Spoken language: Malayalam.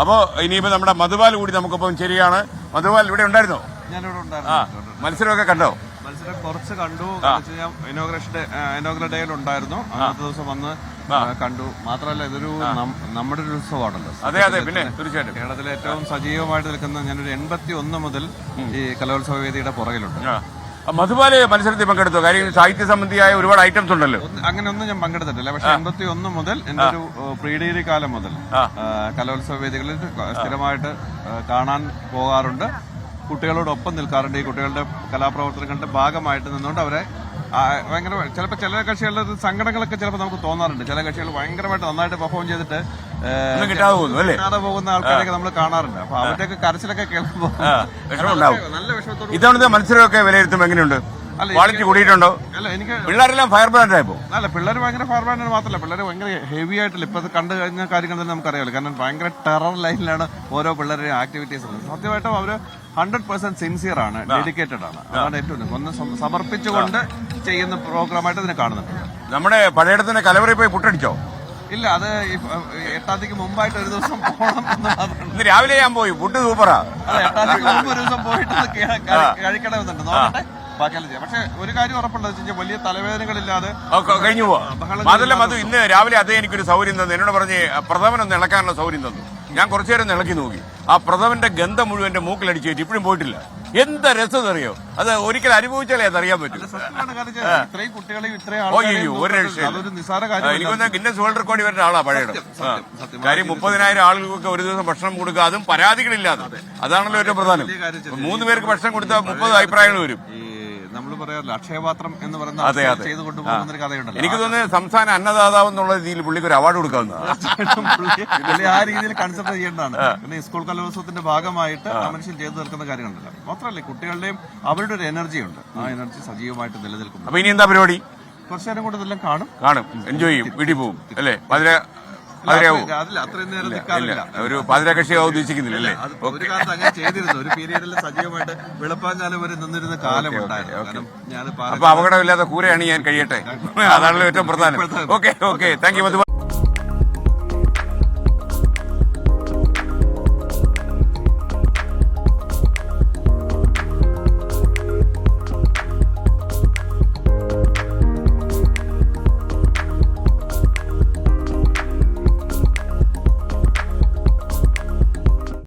അപ്പോ ഇനിയിപ്പോ നമ്മുടെ മധുപാൽ കൂടി നമുക്കിപ്പം ശരിയാണ്. മധുപാൽ ഇവിടെ ഉണ്ടായിരുന്നോ? ആ ഉണ്ടായിരുന്നു. മത്സരമൊക്കെ കണ്ടോ? മത്സരം കുറച്ച് കണ്ടു. ഇനോഗ്രേഷൻ ഡേയിൽ ഉണ്ടായിരുന്നു. അന്നത്തെ ദിവസം വന്ന് കണ്ടു. മാത്രമല്ല ഇതൊരു നമ്മുടെ ഒരു ഉത്സവമാണല്ലോ. അതെ അതെ പിന്നെ തീർച്ചയായിട്ടും. കേരളത്തിലെ ഏറ്റവും സജീവമായിട്ട് നിൽക്കുന്ന ഞാനൊരു എൺപത്തി ഒന്ന് മുതൽ ഈ കലോത്സവ വേദിയുടെ പുറകിലുണ്ട്. മധുപാൽ മത്സരത്തിൽ പങ്കെടുത്തു. കാര്യം സാഹിത്യ സംബന്ധിയായ ഒരുപാട് ഐറ്റംസ് ഉണ്ടല്ലോ. അങ്ങനെ ഒന്നും ഞാൻ പങ്കെടുത്തിട്ടില്ല. പക്ഷെ എൺപത്തി ഒന്ന് മുതൽ എന്റെ ഒരു പ്രീ ഡിഗ്രി കാലം മുതൽ കലോത്സവ വേദികളിൽ സ്ഥിരമായിട്ട് കാണാൻ പോകാറുണ്ട്. കുട്ടികളോടൊപ്പം നിൽക്കാറുണ്ട്. ഈ കുട്ടികളുടെ കലാപ്രവർത്തനങ്ങളുടെ ഭാഗമായിട്ട് നിന്നുകൊണ്ട് അവരെ ഭയങ്കര ചിലപ്പോൾ ചില കക്ഷികളുടെ സങ്കടങ്ങളൊക്കെ ചിലപ്പോൾ നമുക്ക് തോന്നാറുണ്ട്. ചില കക്ഷികൾ ഭയങ്കരമായിട്ട് നന്നായിട്ട് പെർഫോം ചെയ്തിട്ട് കിട്ടാതെ പോകുന്നു അല്ലേ? കിട്ടാതെ പോകുന്ന ആൾക്കാരൊക്കെ നമ്മൾ കാണാറുണ്ട്. അപ്പൊ അവരുടെയൊക്കെ കരച്ചിലൊക്കെ കേൾക്കുമ്പോൾ നല്ല വിഷമത്തോട് ഇത്തവണത്തെ മത്സരമൊക്കെ വിലയിരുത്തുമ്പോൾ എങ്ങനെയുണ്ട്? ക്വാളിറ്റി കൂടിയിട്ടുണ്ടോ? അല്ല എനിക്ക് പിള്ളേരെല്ലാം ഫയർ ബ്രാൻഡ് ആയപ്പോ അല്ല പിള്ളേർ ഭയങ്കര ഫയർ ബ്രാൻഡ് മാത്രമല്ല പിള്ളേർ ഭയങ്കര ഹെവി ആയിട്ടില്ല. ഇപ്പൊ കണ്ടു കഴിഞ്ഞ കാര്യങ്ങൾ തന്നെ നമുക്കറിയാമല്ലോ കാരണം ഭയങ്കര ടെറർ ലൈനിലാണ് ഓരോ പിള്ളേരുടെയും ആക്ടിവിറ്റീസ് ഉള്ളത്. സത്യമായിട്ടും അവർ ഹൺഡ്രഡ് പെർസെന്റ് സിൻസിയർ ആണ് ഡെഡിക്കേറ്റഡ് ആണ്. അതാണ് ഏറ്റവും ഒന്ന് സമർപ്പിച്ചുകൊണ്ട് ചെയ്യുന്ന പ്രോഗ്രാമായിട്ട് ഇതിനെ കാണുന്നുണ്ട്. നമ്മുടെ പഴയടത്തിന്റെ കലവറി പോയി പുട്ടടിച്ചോ? ഇല്ല അത് ഈ, ഏഹ്, എട്ടാം തീയതിക്ക് മുമ്പായിട്ട് ഒരു ദിവസം പോകണം എന്ന് മാത്രമാണ് രാവിലെ ഞാൻ പോയി. ഫുഡ് സൂപ്പറാ. അതെ എട്ടാം തീയതിക്ക് മുമ്പ് ഒരു ദിവസം പോയിട്ട് കഴിക്കണമെന്നുണ്ട്. നോക്കട്ടെ. ബാക്കിയെല്ലാം ചെയ്യാം. പക്ഷെ ഒരു കാര്യം ഉറപ്പുള്ളത് വെച്ച് കഴിഞ്ഞാൽ വലിയ തലവേദനകളില്ലാതെ കഴിഞ്ഞു പോവാ. മധു ഇന്ന് രാവിലെ അതേ എനിക്കൊരു സൗകര്യം തന്നു. എന്നോട് പറഞ്ഞ് പ്രഥമൻ ഒന്ന് ഇളക്കാനുള്ള സൗകര്യം തന്നു. ഞാൻ കുറച്ചു നേരം ഇളക്കി നോക്കി. ആ പ്രഥമന്റെ ഗന്ധം മുഴുവൻ എന്റെ മൂക്കിൽ വെച്ച് ഇപ്പോഴും പോയിട്ടില്ല. എന്താ രസം അറിയോ? അത് ഒരിക്കലും അനുഭവിച്ചാലേ അത് അറിയാൻ പറ്റും. ഒരു രക്ഷയില്ല. എനിക്കൊന്ന് ഗിന്നസ് വേൾഡ് റെക്കോർഡ് വരുന്ന ആളാ പഴയത്. കാര്യം മുപ്പതിനായിരം ആളുകൾക്ക് ഒരു ദിവസം ഭക്ഷണം കൊടുക്കുക അതും പരാതികളില്ലാതെ. അതാണല്ലോ ഏറ്റവും പ്രധാനം. മൂന്ന് പേർക്ക് ഭക്ഷണം കൊടുത്താൽ മുപ്പത് അഭിപ്രായങ്ങൾ വരും. നമ്മൾ പറയാറില്ല അക്ഷയപാത്രം എന്ന് പറയുന്ന ചെയ്തു കൊണ്ടുപോകുന്ന ഒരു കഥയുണ്ടല്ലോ. എനിക്ക് തോന്നുന്നത് സംസ്ഥാന അന്നദാതാവ് എന്നുള്ള രീതിയിൽ പുള്ളിക്ക് ഒരു അവാർഡ് കൊടുക്കാവുന്ന ആ രീതിയിൽ കൺസിഡർ ചെയ്യേണ്ടതാണ്. പിന്നെ സ്കൂൾ കലോത്സവത്തിന്റെ ഭാഗമായിട്ട് ആ. മനുഷ്യൻ ചെയ്തു തീർക്കുന്ന കാര്യങ്ങളുണ്ടല്ലോ. മാത്രമല്ല കുട്ടികളുടെയും അവരുടെ ഒരു എനർജി ഉണ്ട്. ആ എനർജി സജീവമായിട്ട് നിലനിൽക്കും അപ്പൊ ഇനി എന്താ പരിപാടി? കുറച്ചു നേരം കൂടെ ഇതെല്ലാം കാണും. കാണും. എൻജോയ് ചെയ്യും. വീട്ടിൽ പോകും. അല്ലേ? പതിര ഒരു പതിര കക്ഷിയാവും ഉദ്ദേശിക്കുന്നില്ല അല്ലേ? ഒരു കാലത്ത് അങ്ങനെ ചെയ്തിരുന്നു. ഒരു പീരീഡിൽ സജീവമായിട്ട് വെളുപ്പാഞ്ചാലം വരെ നിന്നിരുന്ന കാലമുണ്ടായിരുന്നു അപ്പൊ അപകടമില്ലാത്ത കൂരയാണ് ഞാൻ കഴിയട്ടെ? അതാണല്ലോ ഏറ്റവും പ്രധാനം. Okay okay. Thank you